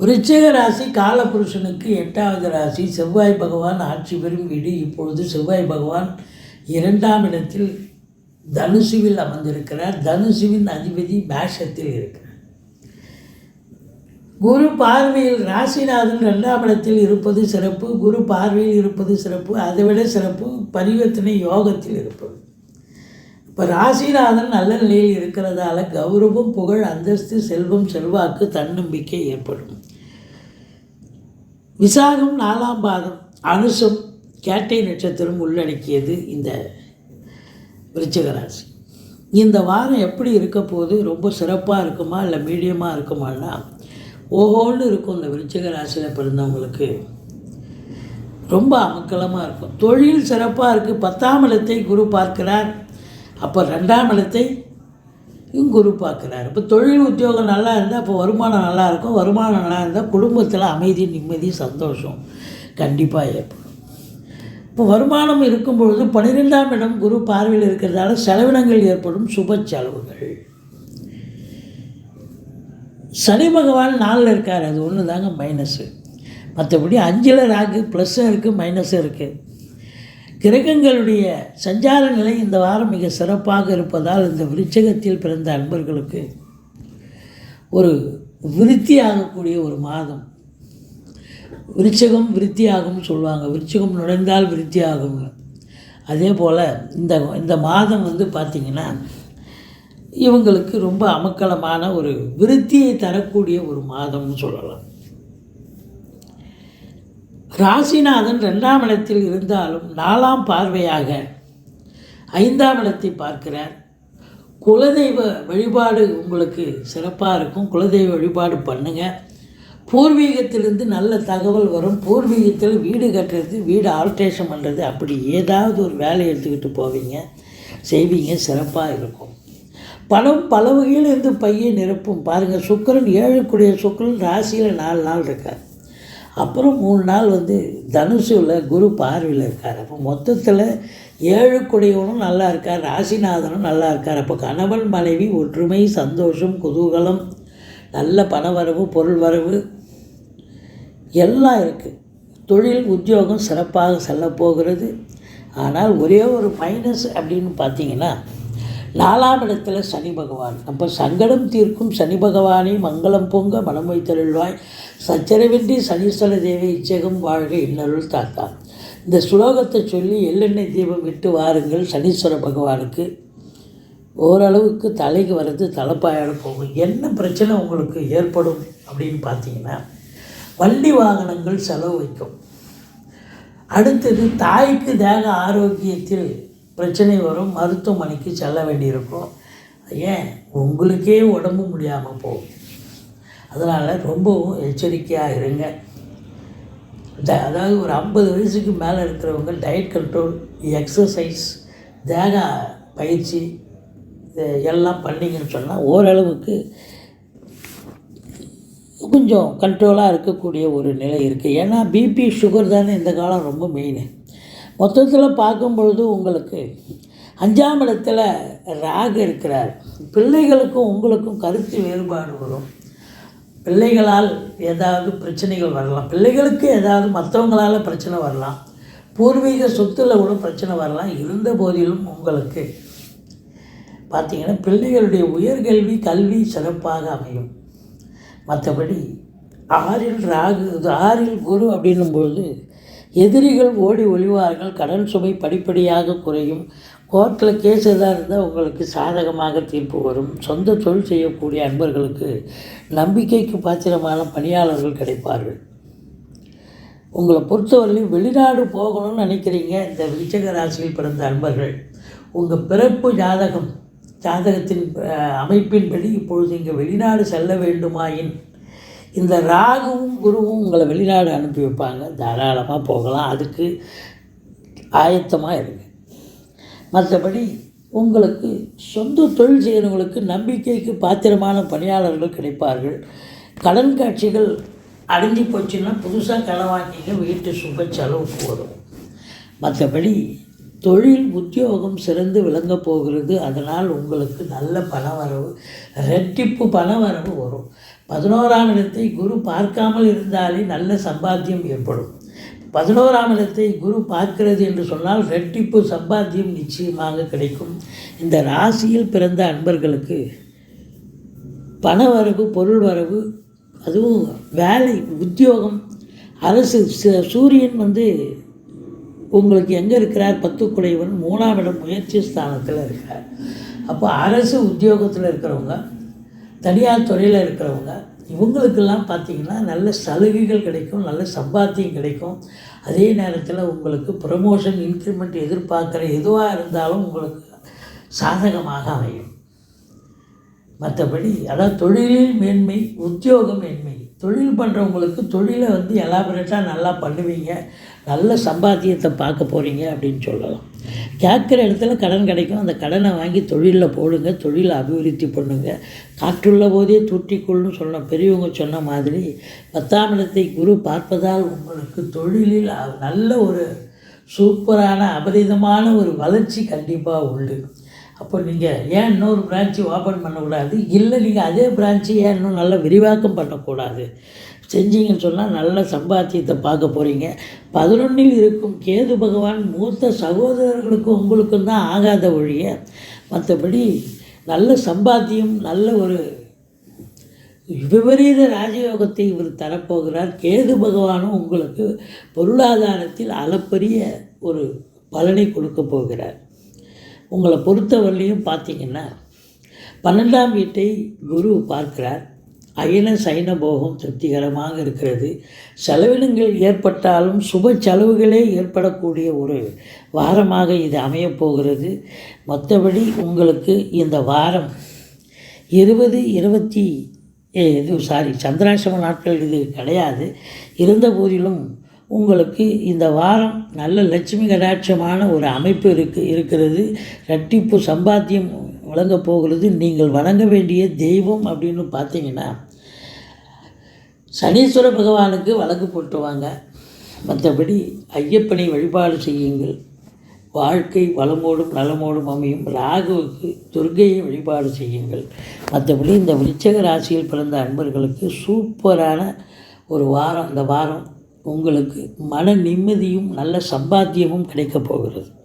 விருச்சிக ராசி காலபுருஷனுக்கு எட்டாவது ராசி. செவ்வாய் பகவான் ஆட்சி பெறும் வீடு. இப்பொழுது செவ்வாய் பகவான் இரண்டாம் இடத்தில் தனுசுவில் அமர்ந்திருக்கிறார். தனுசுவின் அதிபதி மேஷத்தில் இருக்கிறார். குரு பார்வையில் ராசிநாதன் ரெண்டாம் இடத்தில் இருப்பது சிறப்பு. குரு பார்வையில் இருப்பது சிறப்பு. அதைவிட சிறப்பு பரிவர்த்தனை யோகத்தில் இருப்பது. இப்போ ராசிநாதன் நல்ல நிலையில் இருக்கிறதால கௌரவம் புகழ் அந்தஸ்து செல்வம் செல்வாக்கு தன்னம்பிக்கை ஏற்படும். விசாகம் நாலாம் பாதம் அனுசம் கேட்டை நட்சத்திரம் உள்ளடக்கியது இந்த விருச்சகராசி. இந்த வாரம் எப்படி இருக்க போது ரொம்ப சிறப்பாக இருக்குமா? இல்லை மீடியமாக இருக்குமான்னா ஓஹோன்னு இருக்கும் இந்த விருச்சிக ராசியில் பிறந்தவங்களுக்கு. ரொம்ப அமக்கலமாக இருக்கும். தொழில் சிறப்பாக இருக்குது பத்தாம் இடத்தை குரு பார்க்கிறார். அப்போ ரெண்டாம் இடத்தை குரு பார்க்குறாரு. இப்போ தொழில் உத்தியோகம் நல்லா இருந்தால் அப்போ வருமானம் நல்லா இருக்கும். வருமானம் நல்லா இருந்தால் குடும்பத்தில் அமைதி நிம்மதி சந்தோஷம் கண்டிப்பாக ஏற்படும். இப்போ வருமானம் இருக்கும் பொழுது பன்னிரெண்டாம் இடம் குரு பார்வையில் இருக்கிறதால செலவினங்கள் ஏற்படும் சுப செலவுகள். சனி பகவான் நாளில் இருக்கார். அது ஒன்று தாங்க மைனஸு மற்றபடி அஞ்சில் ராகு ப்ளஸ்ஸும் இருக்குது மைனஸும் இருக்குது கிரகங்களுடைய சஞ்சார நிலை இந்த வாரம் மிக சிறப்பாக இருப்பதால் இந்த விருச்சகத்தில் பிறந்த அன்பர்களுக்கு ஒரு விருத்தி ஆகக்கூடிய ஒரு மாதம். விருச்சகம் விருத்தியாகும்னு சொல்லுவாங்க. விருச்சகம் நுழைந்தால் விருத்தி அதே போல் இந்த இந்த மாதம் வந்து பார்த்திங்கன்னா இவங்களுக்கு ரொம்ப அமக்கலமான ஒரு விருத்தியை தரக்கூடிய ஒரு மாதம்னு சொல்லலாம். ராசிநாதன் ரெண்டாம் இடத்தில் இருந்தாலும் நாலாம் பார்வையாக ஐந்தாம் இடத்தை பார்க்கிறார். குலதெய்வ வழிபாடு உங்களுக்கு சிறப்பாக இருக்கும். குலதெய்வ வழிபாடு பண்ணுங்கள் பூர்வீகத்திலிருந்து நல்ல தகவல் வரும். பூர்வீகத்தில் வீடு கட்டுறது வீடு ஆல்ட்ரேஷன் பண்ணுறது அப்படி ஏதாவது ஒரு வேலையை எடுத்துக்கிட்டு போவீங்க. செய்வீங்க சிறப்பாக இருக்கும். பணம் பல வகையில் இருந்து பையை நிரப்பும். பாருங்கள் சுக்கரன் ஏழுக்குடைய சுக்கரன் ராசியில் நாலு நாள் இருக்கார். அப்புறம் மூணு நாள் வந்து தனுஷுவில் குரு பார்வையில் இருக்கார். அப்போ மொத்தத்தில் ஏழு குடையவனும் நல்லா இருக்கார். ராசிநாதனும் நல்லா இருக்கார். அப்போ கணவன் மனைவி ஒற்றுமை சந்தோஷம் குதூகலம் நல்ல பணவரவு பொருள் வரவு எல்லாம் இருக்குது தொழில் உத்தியோகம் சிறப்பாக செல்ல போகிறது. ஆனால் ஒரே ஒரு மைனஸ் அப்படின்னு பார்த்தீங்கன்னா நாலாம் இடத்துல சனி பகவான். அப்போ சங்கடம் தீர்க்கும் சனி பகவானை மங்களம் பொங்க மனம் வைத்தருள்வாய். சச்சரவின்றி சனீஸ்வர தேவி இச்சகம் வாழ்க இன்னருள் தாத்தா. இந்த ஸ்லோகத்தை சொல்லி எள்ளெண்ணெய் தீபம் விட்டு வாருங்கள் சனீஸ்வர பகவானுக்கு. ஓரளவுக்கு தலைக்கு வர்றது தலைப்பாயோட போகும். என்ன பிரச்சனை உங்களுக்கு ஏற்படும் அப்படின்னு பார்த்தீங்கன்னா வண்டி வாகனங்கள் செலவு வைக்கும். அடுத்தது தாய்க்கு தேக ஆரோக்கியத்தில் பிரச்சனை வரும் மருத்துவமனைக்கு செல்ல வேண்டியிருக்கும். ஏன்? உங்களுக்கே உடம்பு முடியாமல் போகும். அதனால் ரொம்பவும் எச்சரிக்கையாக இருங்க. அதாவது ஒரு ஐம்பது வயசுக்கு மேலே இருக்கிறவங்க டயட் கண்ட்ரோல் எக்ஸசைஸ் தேக பயிற்சி எல்லாம் பண்ணிங்கன்னு சொன்னால் ஓரளவுக்கு கொஞ்சம் கண்ட்ரோலாக இருக்கக்கூடிய ஒரு நிலை இருக்குது ஏன்னா பிபி சுகர் தானே இந்த காலம் ரொம்ப மெயின் மொத்தத்தில் பார்க்கும் பொழுது உங்களுக்கு அஞ்சாம் இடத்துல ராகு இருக்கிறார். பிள்ளைகளுக்கும் உங்களுக்கும் கருத்து வேறுபாடு வரும். பிள்ளைகளால் ஏதாவது பிரச்சனைகள் வரலாம். பிள்ளைகளுக்கு ஏதாவது மற்றவங்களால் பிரச்சனை வரலாம். பூர்வீக சொத்துல கூட பிரச்சனை வரலாம். இருந்த போதிலும் உங்களுக்கு பார்த்தீங்கன்னா பிள்ளைகளுடைய உயர்கல்வி கல்வி சிறப்பாக அமையும். மற்றபடி ஆறில் ராகு ஆறில் குரு அப்படின்னும்பொழுது எதிரிகள் ஓடி ஒளிவார்கள் கடன் சுமை படிப்படியாக குறையும். கோர்ட்டில் கேஸ் எதாக இருந்தால் உங்களுக்கு சாதகமாக தீர்ப்பு வரும். சொந்த தொழில் செய்யக்கூடிய அன்பர்களுக்கு நம்பிக்கைக்கு பாத்திரமான பணியாளர்கள் கிடைப்பார்கள். உங்களை பொறுத்தவரையிலும் வெளிநாடு போகணும்னு நினைக்கிறீங்க இந்த விருச்சக ராசியில் பிறந்த அன்பர்கள். உங்கள் பிறப்பு ஜாதகம் ஜாதகத்தின் அமைப்பின்படி இப்பொழுது இங்கே வெளிநாடு செல்ல வேண்டுமாயின் இந்த ராகுவும் குருவும் உங்களை வெளிநாடு அனுப்பி வைப்பாங்க. தாராளமாக போகலாம். அதுக்கு ஆயத்தமாக இருங்க. மற்றபடி உங்களுக்கு சொந்த தொழில் செய்கிறவங்களுக்கு நம்பிக்கைக்கு பாத்திரமான பணியாளர்கள் கிடைப்பார்கள். கடன் காட்சிகள் அடைஞ்சு போச்சுன்னா புதுசாக கடன் வாங்கிங்க. வீட்டு சுப செலவுக்கு வரும் மற்றபடி தொழில் உத்தியோகம் சிறந்து விளங்கப் போகிறது. அதனால் உங்களுக்கு நல்ல பணவரவு ரெட்டிப்பு பணவரவு வரும். பதினோராம் இடத்தை குரு பார்க்காமல் இருந்தாலே நல்ல சம்பாத்தியம் ஏற்படும். பதினோராம் இடத்தை குரு பார்க்கிறது என்று சொன்னால் ரெட்டிப்பு சம்பாத்தியம் நிச்சயமாக கிடைக்கும். இந்த ராசியில் பிறந்த அன்பர்களுக்கு பண வரவு பொருள் வரவு அதுவும் வேலை உத்தியோகம் அரசு ச- சூரியன் வந்து உங்களுக்கு எங்கே இருக்கிறார்? பத்து குடைவன் மூணாம் இடம் முயற்சி ஸ்தானத்தில் இருக்கிறார் அப்போ அரசு உத்தியோகத்தில் இருக்கிறவங்க தனியார் துறையில் இருக்கிறவங்க இவங்களுக்கெல்லாம் பார்த்தீங்கன்னா நல்ல சலுகைகள் கிடைக்கும் நல்ல சம்பாத்தியம் கிடைக்கும். அதே நேரத்தில் உங்களுக்கு ப்ரமோஷன் இன்க்ரிமெண்ட் எதிர்பார்க்குற எதுவாக இருந்தாலும் உங்களுக்கு சாதகமாக அமையும். மற்றபடி அதாவது தொழிலில் மேன்மை உத்தியோக மேன்மை தொழில் பண்ணுறவங்களுக்கு தொழிலை வந்து எலாபரேட்டாக நல்லா பண்ணுவீங்க. நல்ல சம்பாத்தியத்தை பார்க்க போகிறீங்க அப்படின்னு சொல்லலாம். கேட்குற இடத்துல கடன் கிடைக்கும். அந்த கடனை வாங்கி தொழிலில் போடுங்க. தொழிலை அபிவிருத்தி பண்ணுங்க. காற்றுள்ள போதே தூற்றிக்கொள்னு சொன்ன பெரியவங்க சொன்ன மாதிரி பத்தாம் இடத்தை குரு பார்ப்பதால் உங்களுக்கு தொழிலில் நல்ல ஒரு சூப்பரான அபரிதமான ஒரு வளர்ச்சி கண்டிப்பாக உண்டு. அப்போ நீங்கள் ஏன் இன்னொரு பிரான்ச்சு ஓப்பன் பண்ணக்கூடாது? இல்லை நீங்கள் அதே பிரான்ச்சு ஏன் இன்னும் நல்லா விரிவாக்கம் பண்ணக்கூடாது? செஞ்சீங்கன்னு சொன்னால் நல்ல சம்பாத்தியத்தை பார்க்க போகிறீங்க பதினொன்றில் இருக்கும் கேது பகவான் மூத்த சகோதரர்களுக்கும் உங்களுக்கும் தான் ஆகாத ஒழிய மற்றபடி நல்ல சம்பாத்தியம் நல்ல ஒரு விபரீத ராஜயோகத்தை இவர் தரப்போகிறார். கேது பகவானும் உங்களுக்கு பொருளாதாரத்தில் அளப்பரிய ஒரு பலனை கொடுக்க போகிறார். உங்களை பொறுத்தவரையிலையும் பார்த்தீங்கன்னா பன்னெண்டாம் வீட்டை குரு பார்க்கிறார். அயன சைன போகம் திருப்திகரமாக இருக்கிறது. செலவினங்கள் ஏற்பட்டாலும் சுப செலவுகளே ஏற்படக்கூடிய ஒரு வாரமாக இது அமையப்போகிறது மற்றபடி உங்களுக்கு இந்த வாரம் இருபது இருபத்தி ஏ, இது சாரி சந்திராசிரம நாட்கள் இது கிடையாது. இருந்த போதிலும் உங்களுக்கு இந்த வாரம் நல்ல லட்சுமி கடாட்சமான ஒரு அமைப்பு இருக்கு இருக்கிறது. ரெட்டிப்பு சம்பாத்தியம் வழங்கப் போகிறது. நீங்கள் வணங்க வேண்டிய தெய்வம் அப்படின்னு பார்த்தீங்கன்னா சனீஸ்வர பகவானுக்கு வழக்கு போட்டுவாங்க மற்றபடி ஐயப்பனை வழிபாடு செய்யுங்கள். வாழ்க்கை வளமோடும் நலமோடும் அமையும். ராகுவுக்கு துர்கையை வழிபாடு செய்யுங்கள். மற்றபடி இந்த விருச்சக ராசியில் பிறந்த அன்பர்களுக்கு சூப்பரான ஒரு வாரம். இந்த வாரம் உங்களுக்கு மன நிம்மதியும் நல்ல சம்பாத்தியமும் கிடைக்கப் போகிறது.